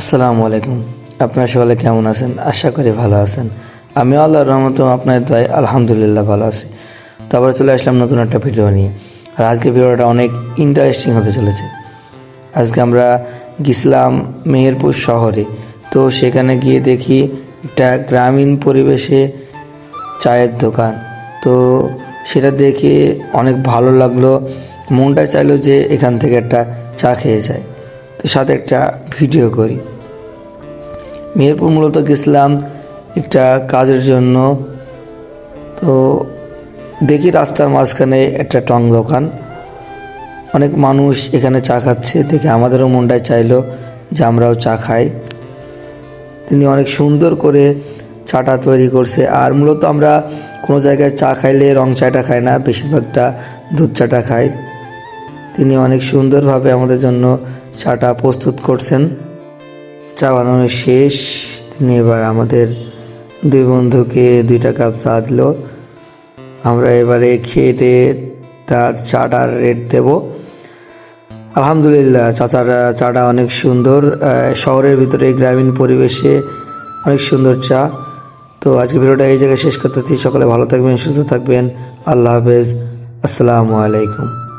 আসসালামু আলাইকুম। আপনার সকলে কেমন আছেন? আশা করি ভালো আছেন। আমি আল্লাহর রহমত আপনার দোয়াই আলহামদুলিল্লাহ ভালো আছি। তারপরে চলে আসলাম নতুন একটা ভিডিও নিয়ে। আর আজকে ভিডিওটা অনেক ইন্টারেস্টিং হতে চলেছে। আজকে আমরা গেছিলাম মেহেরপুর শহরে। তো সেখানে গিয়ে দেখি একটা গ্রামীণ পরিবেশে চায়ের দোকান। তো সেটা দেখে অনেক ভালো লাগল। মনটা চাইলো যে এখান থেকে একটা চা খেয়ে যায় তো সাথে একটা ভিডিও করি। মেহেরপুর মূলত গেছিলাম একটা কাজের জন্য। তো দেখি রাস্তার মাঝখানে একটা টং দোকান। অনেক মানুষ এখানে চা খাচ্ছে, দেখে আমাদেরও মনটায় চাইলো যে আমরাও চা খাই। তিনি অনেক সুন্দর করে চাটা তৈরি করছে। আর মূলত আমরা কোনো জায়গায় চা খাইলে রং চাটা খাই না, বেশিরভাগটা দুধ চাটা খাই। তিনি অনেক সুন্দরভাবে আমাদের জন্য চাটা প্রস্তুত করছেন। চা বানানো শেষ, তিনি এবার আমাদের দুই বন্ধুকে দুইটা কাপ চা দিল। আমরা এবারে খেয়ে তার চাটার রেট দেব। আলহামদুলিল্লাহ, চাচার, চাটা অনেক সুন্দর। শহরের ভিতরে গ্রামীণ পরিবেশে অনেক সুন্দর চা। তো আজকে ভিডিওটা এই জায়গায় শেষ করতে সকলে ভালো থাকবেন, সুস্থ থাকবেন। আল্লাহ হাফেজ। আসসালামু আলাইকুম।